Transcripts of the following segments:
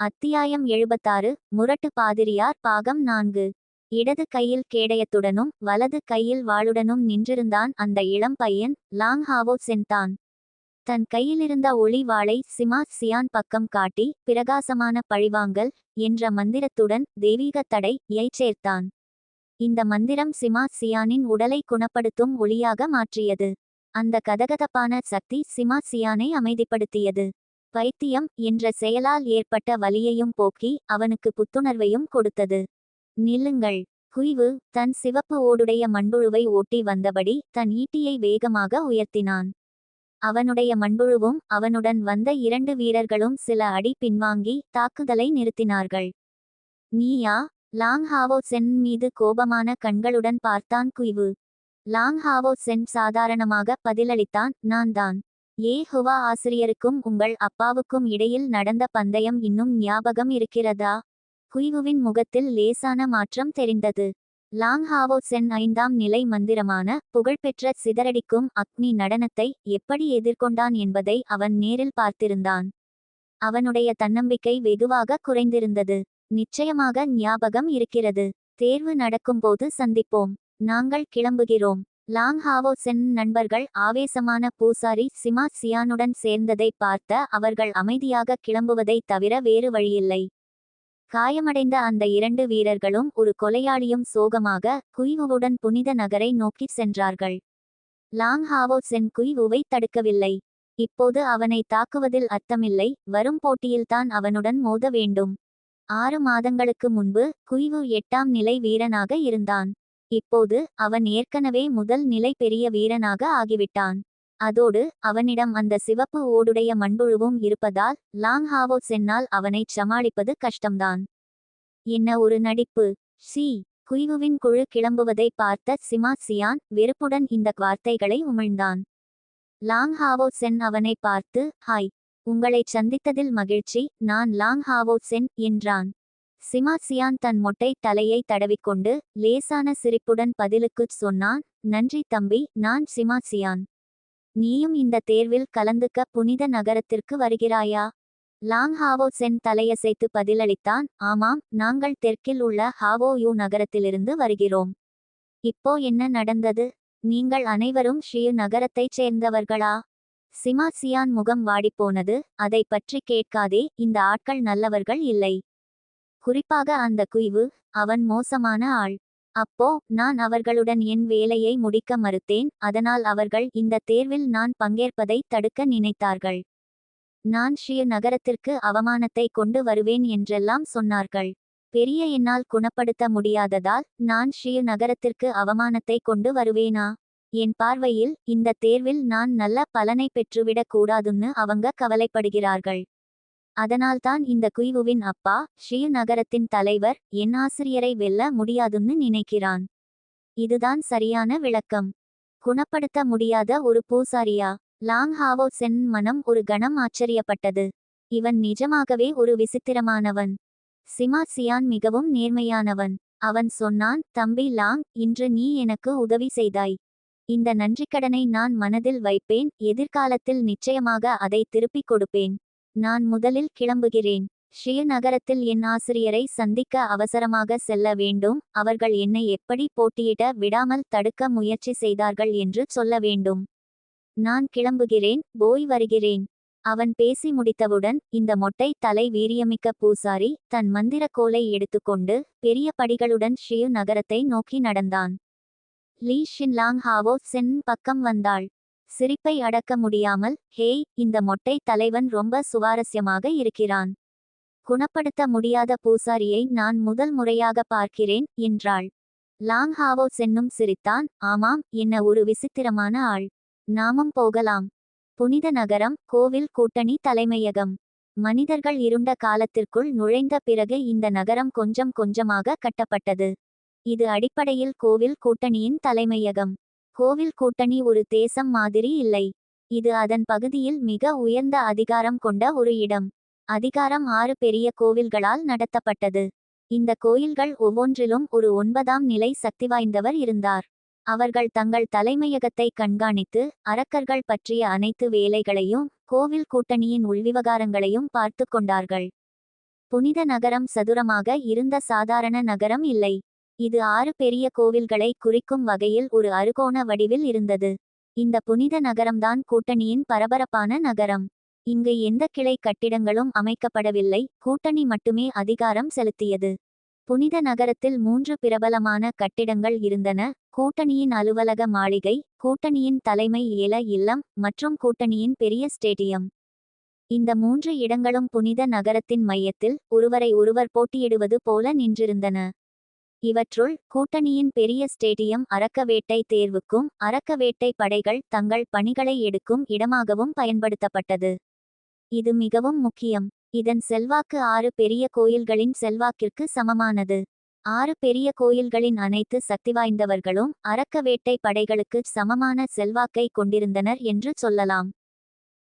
அத்தியாயம் எழுபத்தாறு முரட்டு பாதிரியார் பாகம் நான்கு. இடது கையில் கேடயத்துடனும் வலது கையில் வாளுடனும் நின்றிருந்தான் அந்த இளம் பையன் லாங் ஹாவோ சென்தான். தன் கையிலிருந்த ஒளி வாளை சிமா சியான் பக்கம் காட்டி பிரகாசமான பழிவாங்கல் என்ற மந்திரத்துடன் தெய்வீக தடை யை சேர்த்தான் இந்த மந்திரம் சிமா சியானின் உடலை குணப்படுத்தும் ஒளியாக மாற்றியது. அந்த கதகதப்பான சக்தி சிமா சியானை அமைதிப்படுத்தியது. பைத்தியம் என்ற செயலால் ஏற்பட்ட வலியையும் போக்கி அவனுக்கு புத்துணர்வையும் கொடுத்தது. நில்லுங்கள். குய்வு தன் சிவப்பு ஓடுடைய மண்புழுவை ஓட்டி வந்தபடி தன் ஈட்டியை வேகமாக உயர்த்தினான். அவனுடைய மண்புழுவும் அவனுடன் வந்த இரண்டு வீரர்களும் சில அடி பின்வாங்கி தாக்குதலை நிறுத்தினார்கள். நீயா? லாங் ஹாவோ சென் மீது கோபமான கண்களுடன் பார்த்தான் குய்வு. லாங் ஹாவோ சென் சாதாரணமாக பதிலளித்தான் நான் தான். ஏ ஹுவா ஆசிரியருக்கும் உங்கள் அப்பாவுக்கும் இடையில் நடந்த பந்தயம் இன்னும் ஞாபகம் இருக்கிறதா? குய்வுவின் முகத்தில் லேசான மாற்றம் தெரிந்தது. லாங் ஹாவோ சென் ஐந்தாம் நிலை மந்திரமான புகழ்பெற்ற சிதறடிக்கும் அக்னி நடனத்தை எப்படி எதிர்கொண்டான் என்பதை அவன் நேரில் பார்த்திருந்தான். அவனுடைய தன்னம்பிக்கை வெகுவாக குறைந்திருந்தது. நிச்சயமாக ஞாபகம் இருக்கிறது. தேர்வு நடக்கும்போது சந்திப்போம். நாங்கள் கிளம்புகிறோம். லாங் ஹாவோ சென் நண்பர்கள் ஆவேசமான பூசாரி சிமா சியானுடன் சேர்ந்ததை பார்த்த அவர்கள் அமைதியாக கிளம்புவதைத் தவிர வேறு வழியில்லை. காயமடைந்த அந்த இரண்டு வீரர்களும் ஒரு கொலையாளியும் சோகமாக குய்வுவுடன் புனித நகரை நோக்கிச் சென்றார்கள். லாங் ஹாவோ சென் குய்வுவை தடுக்கவில்லை. இப்போது அவனை தாக்குவதில் அர்த்தமில்லை. வரும் போட்டியில்தான் அவனுடன் மோத வேண்டும். ஆறு மாதங்களுக்கு முன்பு குய்வு எட்டாம் நிலை வீரனாக இருந்தான். இப்போது அவன் ஏற்கனவே முதல் நிலை பெரிய வீரனாக ஆகிவிட்டான். அதோடு அவனிடம் அந்த சிவப்பு ஓடுடைய மண்புழுவும் இருப்பதால் லாங் ஹாவோ சென்னால் அவனைச் சமாளிப்பது கஷ்டம்தான். என்ன ஒரு நடிப்பு. சி. குய்வுவின் குழு கிளம்புவதை பார்த்த சிமா சியான் வெறுப்புடன் இந்த வார்த்தைகளை உமிழ்ந்தான். லாங் ஹாவோ சென் அவனை பார்த்து ஹாய். உங்களைச் சந்தித்ததில் மகிழ்ச்சி. நான் லாங் ஹாவோ சென் என்றான். சிமாசியான் தன் மொட்டை தலையை தடவிக்கொண்டு லேசான சிரிப்புடன் பதிலுக்குச் சொன்னான் நன்றி தம்பி நான் சிமாசியான். நீயும் இந்த தேர்வில் கலந்துக்க புனித நகரத்திற்கு வருகிறாயா? லாங் ஹாவோ சென் தலையசைத்து பதிலளித்தான் ஆமாம் நாங்கள் தெற்கில் உள்ள ஹாவோ யூ நகரத்திலிருந்து வருகிறோம். இப்போ என்ன நடந்தது? நீங்கள் அனைவரும் ஷியு நகரத்தைச் சேர்ந்தவர்களா? சிமாசியான் முகம் வாடிப்போனது அதை பற்றி கேட்காதே இந்த ஆட்கள் நல்லவர்கள் இல்லை. குறிப்பாக அந்த குய்வு அவன் மோசமான ஆள். அப்போ நான் அவர்களுடன் என் வேலையை முடிக்க மறுத்தேன் அதனால் அவர்கள் இந்த தேர்வில் நான் பங்கேற்பதை தடுக்க நினைத்தார்கள். நான் ஷிய நகரத்திற்கு அவமானத்தை கொண்டு வருவேன் என்றெல்லாம் சொன்னார்கள். பெரிய என்னால் குணப்படுத்த முடியாததால் நான் ஷிய நகரத்திற்கு அவமானத்தை கொண்டு வருவேனா? என் பார்வையில் இந்த தேர்வில் நான் நல்ல பலனை பெற்றுவிடக் கூடாதுன்னு அவங்க கவலைப்படுகிறார்கள். அதனால்தான் இந்த குய்வுவின் அப்பா ஸ்ரீநகரத்தின் நகரத்தின் தலைவர் என் ஆசிரியரை வெல்ல முடியாதுன்னு நினைக்கிறான். இதுதான் சரியான விளக்கம். குணப்படுத்த முடியாத ஒரு பூசாரியா? லாங் ஹாவோ சென் மனம் ஒரு கணம் ஆச்சரியப்பட்டது. இவன் நிஜமாகவே ஒரு விசித்திரமானவன். சிமா சியான் மிகவும் நேர்மையானவன். அவன் சொன்னான் தம்பி லாங் இன்று நீ எனக்கு உதவி செய்தாய். இந்த நன்றிக்கடனை நான் மனதில் வைப்பேன் எதிர்காலத்தில் நிச்சயமாக அதை திருப்பிக் கொடுப்பேன். நான் முதலில் கிளம்புகிறேன். ஷிய நகரத்தில் என் ஆசிரியரை சந்திக்க அவசரமாக செல்ல வேண்டும். அவர்கள் என்னை எப்படி போட்டியிட விடாமல் தடுக்க முயற்சி செய்தார்கள் என்று சொல்ல வேண்டும். நான் கிளம்புகிறேன். போய் வருகிறேன். அவன் பேசி முடித்தவுடன் இந்த மொட்டை தலை வீரியமிக்க பூசாரி தன் மந்திர கோலை எடுத்துக்கொண்டு பெரிய படிகளுடன் ஷியு நகரத்தை நோக்கி நடந்தான். லீ ஷின்லாங் ஹாவோ சென் பக்கம் வந்தாள். சிரிப்பை அடக்க முடியாமல் ஹேய் இந்த மொட்டை தலைவன் ரொம்ப சுவாரஸ்யமாக இருக்கிறான். குணப்படுத்த முடியாத பூசாரியை நான் முதல் முறையாக பார்க்கிறேன் என்றாள். லாங் ஹாவோ சென்னும் சிரித்தான். ஆமாம் என்ன ஒரு விசித்திரமான ஆள். நாமும் போகலாம். புனித நகரம் கோவில் கூட்டணி தலைமையகம். மனிதர்கள் இருண்ட காலத்திற்குள் நுழைந்த பிறகு இந்த நகரம் கொஞ்சம் கொஞ்சமாக கட்டப்பட்டது. இது அடிப்படையில் கோவில் கூட்டணியின் தலைமையகம். கோவில் கூட்டணி ஒரு தேசம் மாதிரி இல்லை. இது அதன் பகுதியில் மிக உயர்ந்த அதிகாரம் கொண்ட ஒரு இடம். அதிகாரம் ஆறு பெரிய கோவில்களால் நடத்தப்பட்டது. இந்த கோயில்கள் ஒவ்வொன்றிலும் ஒரு ஒன்பதாம் நிலை சக்தி வாய்ந்தவர் இருந்தார். அவர்கள் தங்கள் தலைமையகத்தை கண்காணித்து அரக்கர்கள் பற்றிய அனைத்து வேலைகளையும் கோவில் கூட்டணியின் உள்விவகாரங்களையும் பார்த்து கொண்டார்கள். புனித நகரம் சதுரமாக இருந்த சாதாரண நகரம் இல்லை. இது ஆறு பெரிய கோவில்களை குறிக்கும் வகையில் ஒரு அறுகோண வடிவில் இருந்தது. இந்த புனித நகரம்தான் கூட்டணியின் பரபரப்பான நகரம். இங்கு எந்த கிளை கட்டிடங்களும் அமைக்கப்படவில்லை கூட்டணி மட்டுமே அதிகாரம் செலுத்தியது. புனித நகரத்தில் மூன்று பிரபலமான கட்டிடங்கள் இருந்தன கூட்டணியின் அலுவலக மாளிகை கூட்டணியின் தலைமை ஏல இல்லம் மற்றும் கூட்டணியின் பெரிய ஸ்டேடியம். இந்த மூன்று இடங்களும் புனித நகரத்தின் மையத்தில் ஒருவரை ஒருவர் போட்டியிடுவது போல நின்றிருந்தன. இவற்றுள் கூட்டணியின் பெரிய ஸ்டேடியம் அரக்கவேட்டை தேர்வுக்கும் அரக்கவேட்டை படைகள் தங்கள் பணிகளை எடுக்கும் இடமாகவும் பயன்படுத்தப்பட்டது. இது மிகவும் முக்கியம். இதன் செல்வாக்கு ஆறு பெரிய கோயில்களின் செல்வாக்கிற்கு சமமானது. ஆறு பெரிய கோயில்களின் அனைத்து சக்திவாய்ந்தவர்களும் அரக்க வேட்டை படைகளுக்கு சமமான செல்வாக்கை கொண்டிருந்தனர் என்று சொல்லலாம்.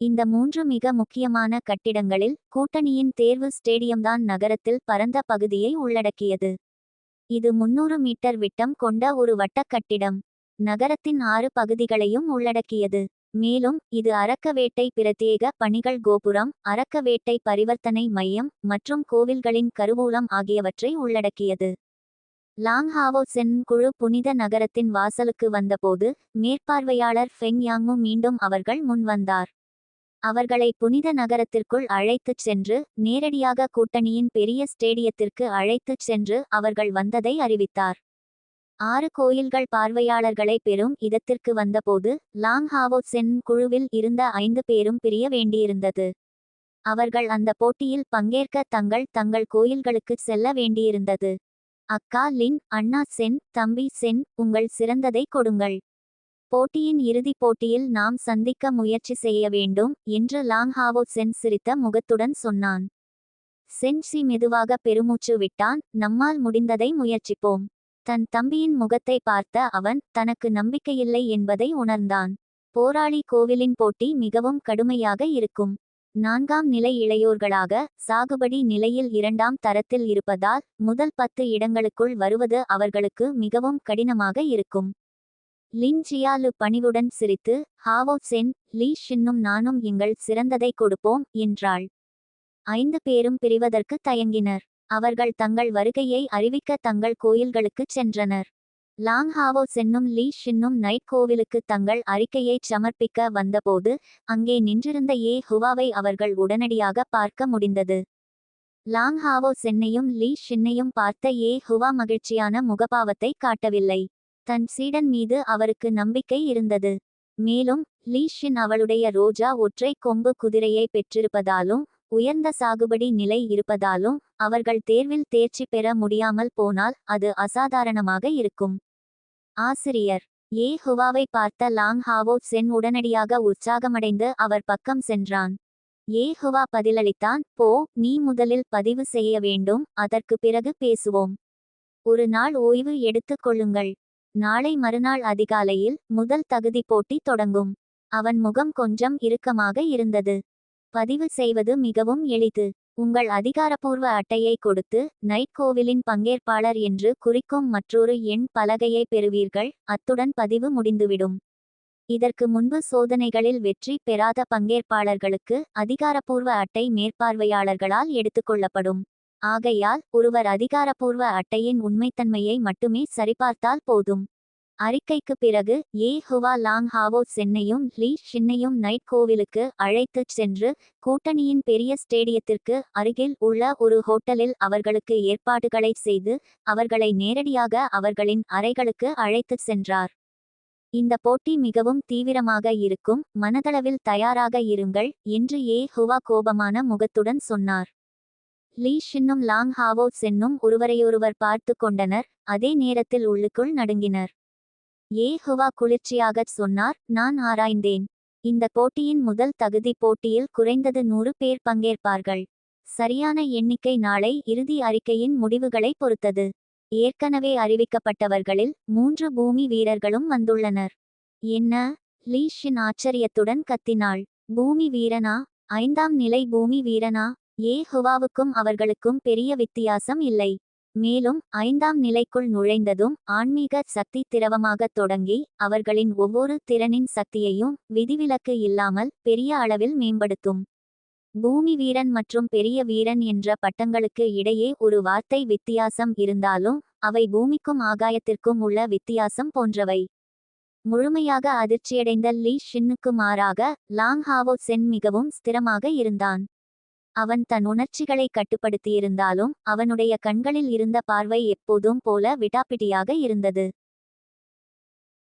இந்த மூன்று மிக முக்கியமான கட்டிடங்களில் கூட்டணியின் தேர்வு ஸ்டேடியம்தான் நகரத்தில் பரந்த பகுதியை உள்ளடக்கியது. இது முன்னூறு மீட்டர் விட்டம் கொண்ட ஒரு வட்டக் கட்டிடம். நகரத்தின் ஆறு பகுதிகளையும் உள்ளடக்கியது. மேலும் இது அரக்கவேட்டை பிரத்யேக பணிகள் கோபுரம் அரக்கவேட்டை பரிவர்த்தனை மையம் மற்றும் கோவில்களின் கருவூலம் ஆகியவற்றை உள்ளடக்கியது. லாங் ஹாவோ சென் குழு புனித நகரத்தின் வாசலுக்கு வந்தபோது மேற்பார்வையாளர் ஃபெங் யாங்மு மீண்டும் அவர்கள் முன்வந்தார் அவர்களை புனித நகரத்திற்குள் அழைத்துச் சென்று நேரடியாக கூட்டணியின் பெரிய ஸ்டேடியத்திற்கு அழைத்துச் சென்று அவர்கள் வந்ததை அறிவித்தார். ஆறு கோயில்கள் பார்வையாளர்களை பெறும் இடத்திற்கு வந்தபோது லாங் ஹாவோ சென் குழுவில் இருந்த ஐந்து பேரும் பிரிய வேண்டியிருந்தது. அவர்கள் அந்த போட்டியில் பங்கேற்க தங்கள் தங்கள் கோயில்களுக்கு செல்ல வேண்டியிருந்தது. அக்கா லின் அண்ணா சென் தம்பி சென் உங்கள் சிறந்ததை கொடுங்கள். போட்டியின் இறுதிப் போட்டியில் நாம் சந்திக்க முயற்சி செய்ய வேண்டும் என்று லாங் ஹாவோ சென் சிரித்த முகத்துடன் சொன்னான். சென் சி மெதுவாக பெருமூச்சு விட்டான். நம்மால் முடிந்ததை முயற்சிப்போம். தன் தம்பியின் முகத்தை பார்த்த அவன் தனக்கு நம்பிக்கையில்லை என்பதை உணர்ந்தான். போராளி கோவிலின் போட்டி மிகவும் கடுமையாக இருக்கும். நான்காம் நிலை இளையோர்களாக சாகுபடி நிலையில் இரண்டாம் தரத்தில் இருப்பதால் முதல் பத்து இடங்களுக்குள் வருவது அவர்களுக்கு மிகவும் கடினமாக இருக்கும். லின் ஜியாலு பணிவுடன் சிரித்து ஹாவோ சென் லீ ஷின்னும் நானும் எங்கள் சிறந்ததை கொடுப்போம் என்றாள். ஐந்து பேரும் பிரிவதற்கு தயங்கினர். அவர்கள் தங்கள் வருகையை அறிவிக்க தங்கள் கோயில்களுக்குச் சென்றனர். லாங் ஹாவோ சென்னும் லீ ஷின்னும் நைட் கோவிலுக்கு தங்கள் அறிக்கையைச் சமர்ப்பிக்க வந்தபோது அங்கே நின்றிருந்த ஏ ஹுவாவை அவர்கள் உடனடியாக பார்க்க முடிந்தது. லாங் ஹாவோ சென்னையும் லீ ஷின்னையும் பார்த்த ஏ ஹுவா மகிழ்ச்சியான முகபாவத்தை காட்டவில்லை. தன் சீடன் மீது அவருக்கு நம்பிக்கை இருந்தது. மேலும் லீஷின் அவளுடைய ரோஜா ஒற்றை கொம்பு குதிரையை பெற்றிருப்பதாலும் உயர்ந்த சாகுபடி நிலை இருப்பதாலும் அவர்கள் தேர்வில் தேர்ச்சி பெற முடியாமல் போனால் அது அசாதாரணமாக இருக்கும். ஆசிரியர் ஏ ஹுவாவை பார்த்த லாங் ஹாவோ சென் உடனடியாக உற்சாகமடைந்து அவர் பக்கம் சென்றான். ஏ ஹுவா பதிலளித்தான் போ நீ முதலில் பதிவு செய்ய வேண்டும் அதற்கு பிறகு பேசுவோம். ஒரு நாள் ஓய்வு எடுத்துக் கொள்ளுங்கள். நாளை மறுநாள் அதிகாலையில் முதல் தகுதி போட்டி தொடங்கும். அவன் முகம் கொஞ்சம் இறுக்கமாக இருந்தது. பதிவு செய்வது மிகவும் எளிது. உங்கள் அதிகாரப்பூர்வ அட்டையை கொடுத்து நைட் கோவிலின் பங்கேற்பாளர் என்று குறிக்கும் மற்றொரு எண் பலகையை பெறுவீர்கள் அத்துடன் பதிவு முடிந்துவிடும். இதற்கு முன்பு சோதனைகளில் வெற்றி பெறாத பங்கேற்பாளர்களுக்கு அதிகாரப்பூர்வ அட்டை மேற்பார்வையாளர்களால் எடுத்துக்கொள்ளப்படும் ஆகையால் ஒருவர் அதிகாரப்பூர்வ அட்டையின் உண்மைத்தன்மையை மட்டுமே சரிபார்த்தால் போதும். அறிக்கைக்கு பிறகு ஏ ஹுவா லாங் ஹாவோ சென்னையும் லீ ஷின்னையும் நைட் கோவிலுக்கு அழைத்துச் சென்று கூட்டணியின் பெரிய ஸ்டேடியத்திற்கு அருகில் உள்ள ஒரு ஹோட்டலில் அவர்களுக்கு ஏற்பாடுகளை செய்து அவர்களை நேரடியாக அவர்களின் அறைகளுக்கு அழைத்துச் சென்றார். இந்த போட்டி மிகவும் தீவிரமாக இருக்கும் மனதளவில் தயாராக இருங்கள் என்று ஏ ஹுவா கோபமான முகத்துடன் சொன்னார். லீ ஷின்னும் லாங் ஹாவோ சென்னும் ஒருவரையொருவர் பார்த்து கொண்டனர். அதே நேரத்தில் உள்ளுக்குள் நடுங்கினர். ஏ ஹுவா குளிர்ச்சியாகச் சொன்னார் நான் ஆராய்ந்தேன். இந்த போட்டியின் முதல் தகுதி போட்டியில் குறைந்தது நூறு பேர் பங்கேற்பார்கள். சரியான எண்ணிக்கை நாளை இறுதி அறிக்கையின் முடிவுகளை பொறுத்தது. ஏற்கனவே அறிவிக்கப்பட்டவர்களில் மூன்று பூமி வீரர்களும் வந்துள்ளனர். என்ன? லீஷின் ஆச்சரியத்துடன் கத்தினாள். பூமி வீரனா? ஐந்தாம் நிலை பூமி வீரனா? ஏ ஹுவாவுக்கும் அவர்களுக்கும் பெரிய வித்தியாசம் இல்லை. மேலும் ஐந்தாம் நிலைக்குள் நுழைந்ததும் ஆன்மீக சக்தி திரவமாகத் தொடங்கி அவர்களின் ஒவ்வொரு திறனின் சக்தியையும் விதிவிலக்கு இல்லாமல் பெரிய அளவில் மேம்படுத்தும். பூமி வீரன் மற்றும் பெரிய வீரன் என்ற பட்டங்களுக்கு இடையே ஒரு வார்த்தை வித்தியாசம் இருந்தாலும் அவை பூமிக்கும் ஆகாயத்திற்கும் உள்ள வித்தியாசம் போன்றவை. முழுமையாக அதிர்ச்சியடைந்த லீ ஷின்னுக்கு மாறாக லாங் ஹாவோ சென் மிகவும் ஸ்திரமாக இருந்தான். அவன் தன் உணர்ச்சிகளை கட்டுப்படுத்தியிருந்தாலும் அவனுடைய கண்களில் இருந்த பார்வை எப்போதும் போல விடாப்பிடியாக இருந்தது.